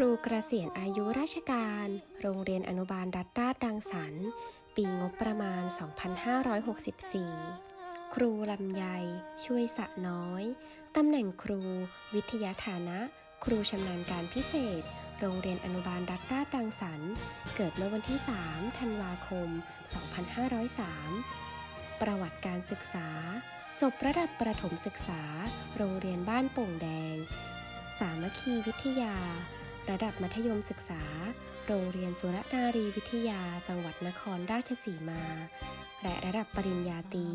ครูเกษียณอายุราชการ โรงเรียนอนุบาลรัตดาดดังสรรปีงบประมาณ 2564 ครูลำไย ช่วยสะน้อย ตำแหน่งครู วิทยาฐานะ ครูชำนาญการพิเศษ โรงเรียนอนุบาลรัตดาดดังสรรเกิดเมื่อวันที่ 3 ธันวาคม 2503 ประวัติการศึกษา จบระดับประถมศึกษา โรงเรียนบ้านโป่งแดง สามัคคีวิทยา ระดับมัธยมศึกษา โรงเรียนสุรนารีวิทยา จังหวัดนครราชสีมา และระดับปริญญาตรี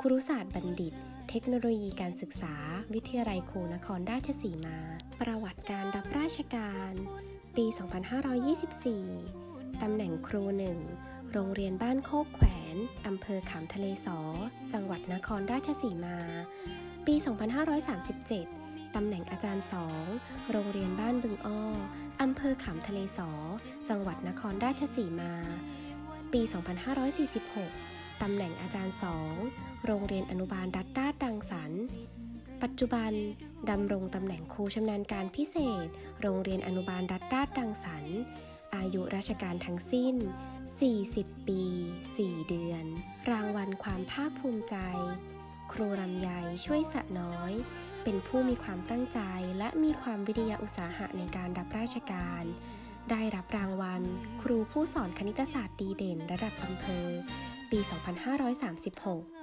ครุศาสตร์บัณฑิต เทคโนโลยีการศึกษา วิทยาลัยครูนครราชสีมา ประวัติการรับราชการ ปี 2524 ตำแหน่งครูหนึ่งโรงเรียนบ้านโคกแขวน อำเภอขามทะเลสอ จังหวัดนครราชสีมา ปี 2537 ตำแหน่งอาจารย์สองโรงเรียนบ้านบึงอ้อ อำเภอขามทะเลสอ จังหวัดนครราชสีมา ปี 2546 ตำแหน่งอาจารย์สองโรงเรียนอนุบาลรัตดาดังสรรปัจจุบันดำรงตำแหน่งครูชำนาญการพิเศษ โรงเรียนอนุบาลรัตดาดังสรรอายุราชการทั้งสิ้น 40 ปี 4 เดือน รางวัลความภาคภูมิใจ ครูลำไยช่วยสะน้อย เป็นผู้มีความตั้งใจและมีความวิทยาอุตสาหะในการรับราชการ ได้รับรางวัล ครูผู้สอนคณิตศาสตร์ดีเด่นระดับอำเภอ ปี 2536